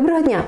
Доброго дня!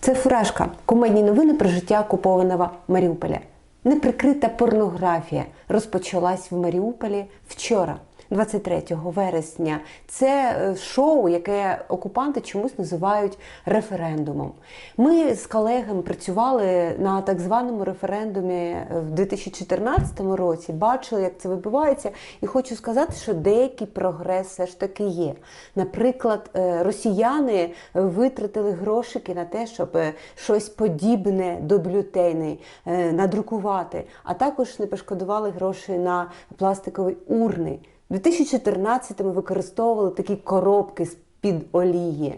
Це Фуражка. Кумедні новини про життя окупованого Маріуполя. Неприкрита порнографія розпочалась в Маріуполі вчора, 23 вересня. Це е, шоу, яке окупанти чомусь називають референдумом. Ми з колегами працювали на так званому референдумі в 2014 році, бачили, як це відбувається, і хочу сказати, що деякий прогрес все ж таки є. Наприклад, е, росіяни витратили грошики на те, щоб е, щось подібне до бюлетеней е, надрукувати, а також не пошкодували гроші на пластикові урни. У 2014-му використовували такі коробки з-під олії.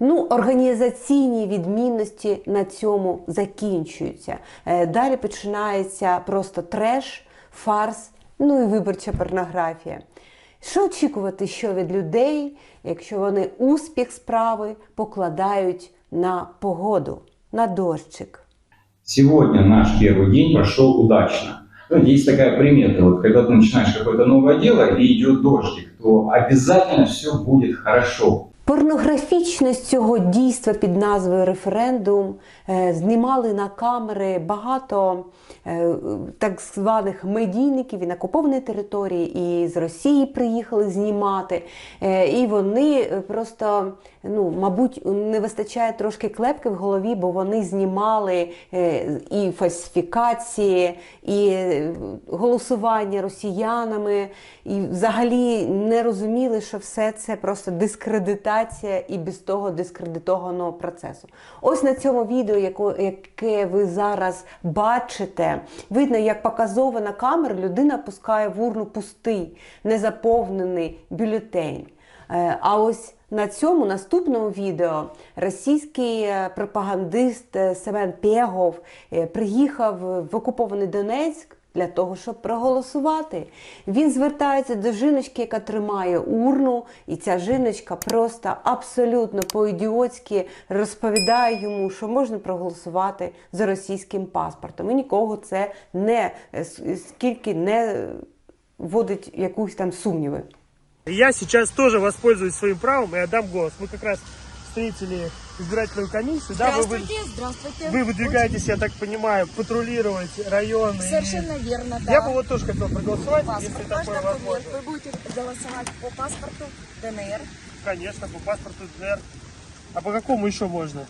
Ну, організаційні відмінності на цьому закінчуються. Е, Далі починається просто треш, фарс, ну і виборча порнографія. Що очікувати що від людей, якщо вони успіх справи покладають на погоду, на дощик? Сегодня наш первый день прошел удачно. Знаете, есть такая примета, вот когда ты начинаешь какое-то новое дело и идет дождик, то обязательно все будет хорошо. Порнографічність цього дійства під назвою референдум е, знімали на камери багато е, так званих медійників і на окупованій території, і з Росії приїхали знімати. Е, І вони просто, ну, мабуть, не вистачає трошки клепки в голові, бо вони знімали і фальсифікації, і голосування росіянами, і взагалі не розуміли, що все це просто дискредитація і без того дискредитованого процесу. Ось на цьому відео, яке ви зараз бачите, видно, як показово на людина пускає в урну пустий, незаповнений бюлетень. Е, А ось на цьому наступному відео російський е, пропагандист е, Семен Пєгов приїхав в окупований Донецьк для того, щоб проголосувати. Він звертається до жіночки, яка тримає урну, і ця жіночка просто абсолютно по-ідіотськи розповідає йому, що можна проголосувати за російським паспортом. І нікого це не скільки не вводить якусь там сумніви. Я сейчас тоже воспользуюсь своим правом и отдам голос. Мы как раз встретили избирательную комиссию, да, вы, вы, Здравствуйте, здравствуйте. вы выдвигаетесь, я так понимаю, патрулировать районы. и- Совершенно верно, да. Я бы вот тоже хотел проголосовать, Паспорт. если Ваш такое документ. возможно. Вы будете голосовать по паспорту ДНР. Конечно, по паспорту ДНР. А по какому еще можно?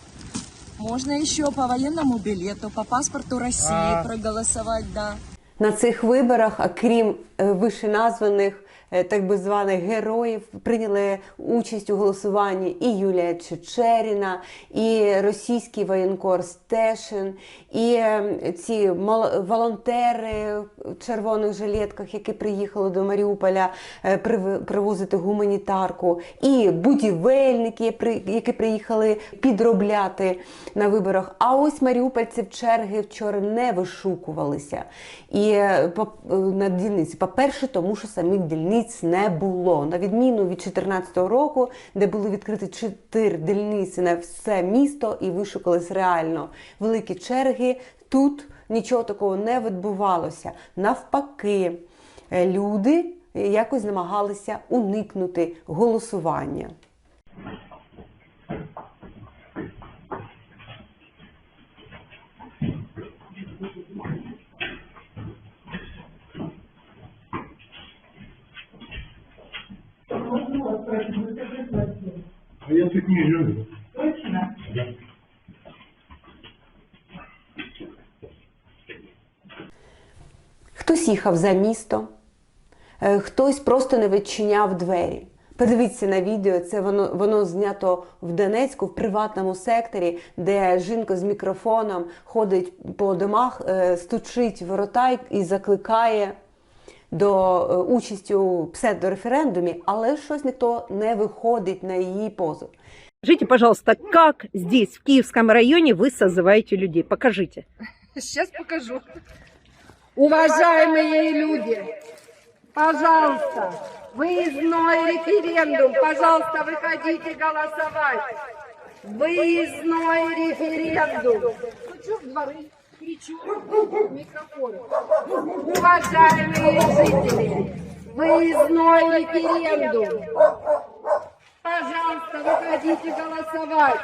Можно еще по военному билету, по паспорту России А. проголосовать, да. На цих виборах, а крім е, вищеназваних е, так би званих героїв, прийняли участь у голосуванні і Юлія Чечеріна, і російський воєнкор Стешин, і е, ці волонтери в червоних жилетках, які приїхали до Маріуполя е, привозити гуманітарку, і будівельники, які приїхали підробляти на виборах. А ось маріупольці в черги вчора не вишукувалися. І е, е, на дільниці, по-перше, тому що самих дільниць не було. На відміну від 2014 року, де були відкриті чотири дільниці на все місто і вишукались реально великі черги. Тут нічого такого не відбувалося. Навпаки, е, люди якось намагалися уникнути голосування. Хтось їхав за місто, е, хтось просто не відчиняв двері. Подивіться на відео, це воно, воно знято в Донецьку, в приватному секторі, де жінка з мікрофоном ходить по домах, е, стучить в ворота і закликає до е, участі у псевдореферендумі, але щось ніхто не виходить на її позов. Скажите, пожалуйста, как здесь, в Киевском районе, вы созываете людей? Покажите. Сейчас покажу. Уважаемые люди, пожалуйста, выездной референдум, пожалуйста, выходите голосовать. Выездной референдум. В дворы, кричу микрофон. Уважаемые жители, выездной референдум. Пожалуйста, выходите голосовать.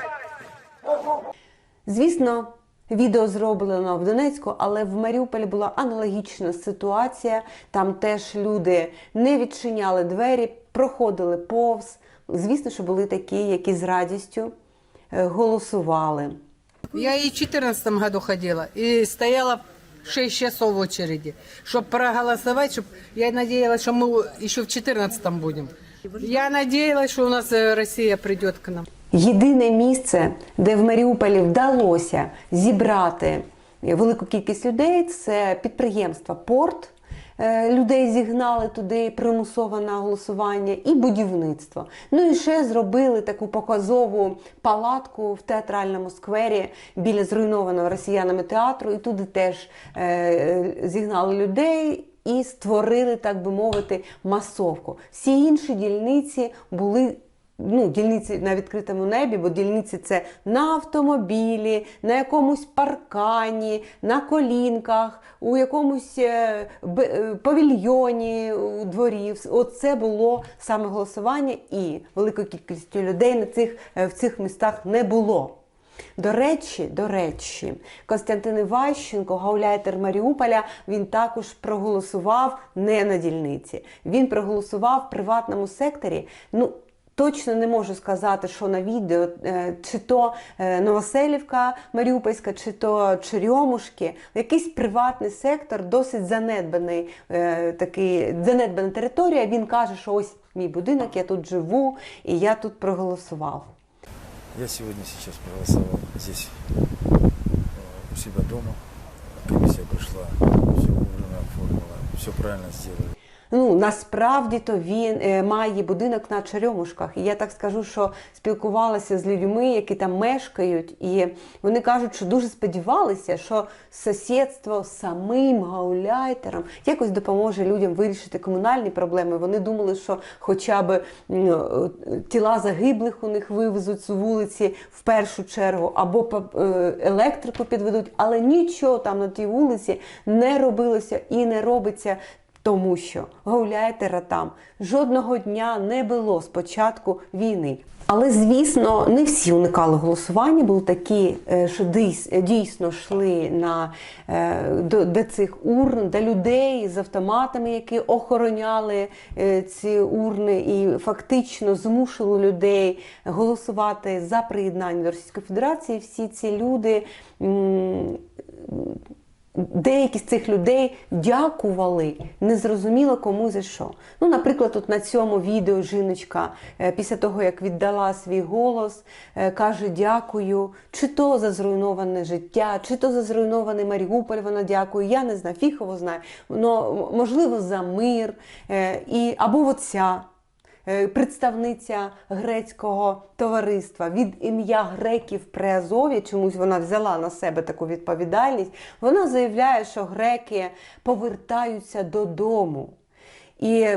Звісно, відео зроблено в Донецьку, але в Маріуполі була аналогічна ситуація. Там теж люди не відчиняли двері, проходили повз. Звісно, що були такі, які з радістю е, голосували. Я и в 2014 году ходила, и стояла 6 часов в очереди, чтобы проголосовать, чтобы я надеялась, что мы еще в 2014 будем. Я надеялась, что у нас э, Россия придет к нам. Єдине місце, де в Маріуполі вдалося зібрати велику кількість людей, це підприємство Порт. Е, Людей зігнали туди примусово на голосування і будівництво. Ну і ще зробили таку показову палатку в театральному сквері біля зруйнованого росіянами театру. І туди теж е, зігнали людей і створили, так би мовити, масовку. Всі інші дільниці були ну, дільниці на відкритому небі, бо дільниці це на автомобілі, на якомусь паркані, на колінках, у якомусь е, е, павільйоні у дворі. Оце було саме голосування, і великої кількості людей на цих, е, в цих містах не було. До речі, до речі, Костянтин Іващенко, гауляйтер Маріуполя, він також проголосував не на дільниці. Він проголосував в приватному секторі. Ну, точно не можу сказати, що на відео, е, чи то е, Новоселівка Маріупольська, чи то Черемушки. Якийсь приватний сектор, досить занедбаний, е, такий, занедбана територія. Він каже, що ось мій будинок, я тут живу, і я тут проголосував. Я сегодня сейчас проголосовал здесь, у себя дома. Комиссия пришла, все оформила, все правильно сделали. Ну насправді то він е, має будинок на Черемушках. І я так скажу, що спілкувалася з людьми, які там мешкають, і вони кажуть, що дуже сподівалися, що сусідство самим гауляйтером якось допоможе людям вирішити комунальні проблеми. Вони думали, що хоча б е, тіла загиблих у них вивезуть з вулиці в першу чергу, або е, електрику підведуть, але нічого там на тій вулиці не робилося і не робиться. Тому що гауляйтера там жодного дня не було з початку війни. Але звісно, не всі уникали голосування. Були такі, е, що дійс- дійсно йшли на е, до, до цих урн, до людей з автоматами, які охороняли е, ці урни, і фактично змушували людей голосувати за приєднання до Російської Федерації. Всі ці люди. Деякі з цих людей дякували незрозуміло кому за що. Ну, наприклад, от на цьому відео жіночка е, після того, як віддала свій голос, е, каже дякую, чи то за зруйноване життя, чи то за зруйнований Маріуполь вона дякує. Я не знаю, фіхово знаю. Ну, можливо, за мир. Е, І, або оця представниця грецького товариства від ім'я греків при Азові, чомусь вона взяла на себе таку відповідальність. Вона заявляє, що греки повертаються додому. І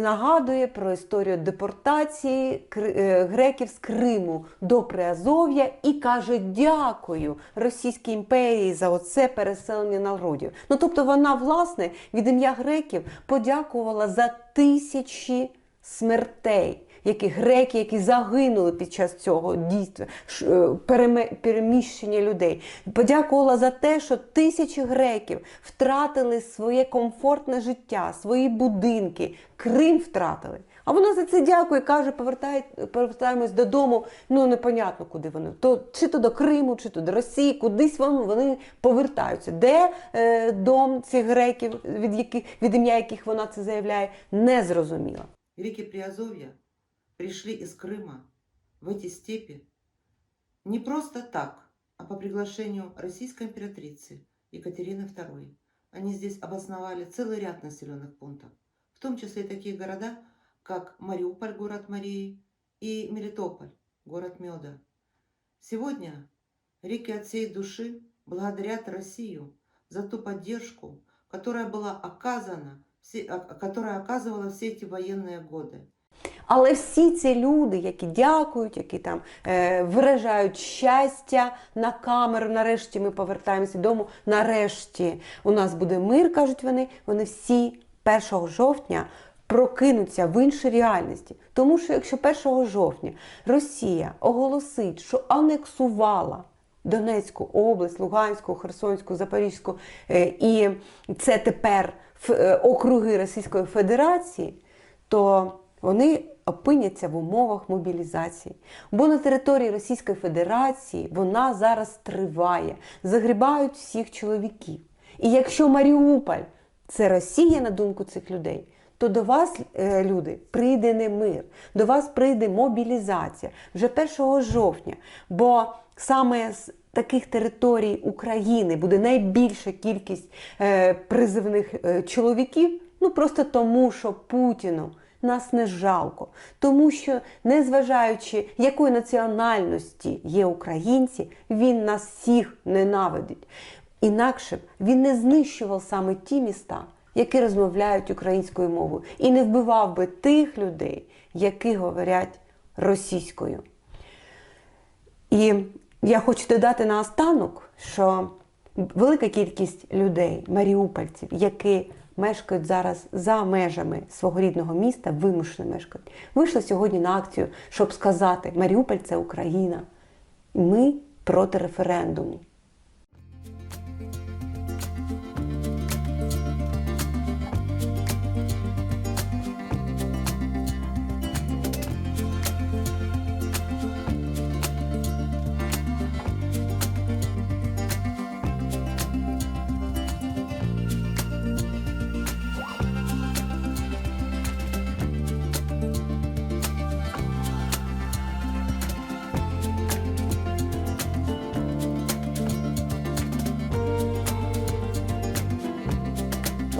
нагадує про історію депортації е, греків з Криму до Приазов'я і каже дякую Російській імперії за оце переселення народів. Ну тобто вона, власне, від ім'я греків подякувала за тисячі смертей. Які греки, які загинули під час цього дійства, е, переміщення людей, подякувала за те, що тисячі греків втратили своє комфортне життя, свої будинки, Крим втратили. А вона за це дякує, каже, повертай, повертаємось додому. Ну непонятно, куди вони. То чи то до Криму, чи то до Росії, кудись вони, вони повертаються. Де е, дом цих греків, від яких від ім'я яких вона це заявляє, не зрозуміло. Реки Приазовья пришли из Крыма в эти степи не просто так, а по приглашению российской императрицы Екатерины II. Они здесь обосновали целый ряд населенных пунктов, в том числе и такие города, как Мариуполь, город Марии, и Мелитополь, город Меда. Сегодня реки от всей души благодарят Россию за ту поддержку, которая была оказана, которая оказывала все эти военные годы. Але всі ці люди, які дякують, які там е, виражають щастя на камеру, нарешті ми повертаємося додому, нарешті у нас буде мир, кажуть вони. Вони всі 1 жовтня прокинуться в іншій реальності. Тому що якщо 1 жовтня Росія оголосить, що анексувала Донецьку область, Луганську, Херсонську, Запорізьку, е, і це тепер ф- е, округи Російської Федерації, то вони опиняться в умовах мобілізації. Бо на території Російської Федерації вона зараз триває, загрібають всіх чоловіків. І якщо Маріуполь це Росія, на думку цих людей, то до вас, е, люди, прийде не мир, до вас прийде мобілізація вже 1 жовтня. Бо саме таких територій України буде найбільша кількість е, призивних е, чоловіків, ну просто тому, що Путіну нас не жалко. Тому що, незважаючи якої національності є українці, він нас всіх ненавидить. Інакше б він не знищував саме ті міста, які розмовляють українською мовою, і не вбивав би тих людей, які говорять російською. І я хочу додати наостанок, що велика кількість людей, маріупольців, які мешкають зараз за межами свого рідного міста, вимушено мешкають, вийшли сьогодні на акцію, щоб сказати: Маріуполь це Україна. Ми проти референдуму.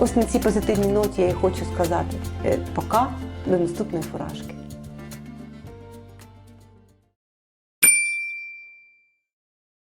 Ось на цій позитивній ноті я і хочу сказати: е, пока до наступної фуражки.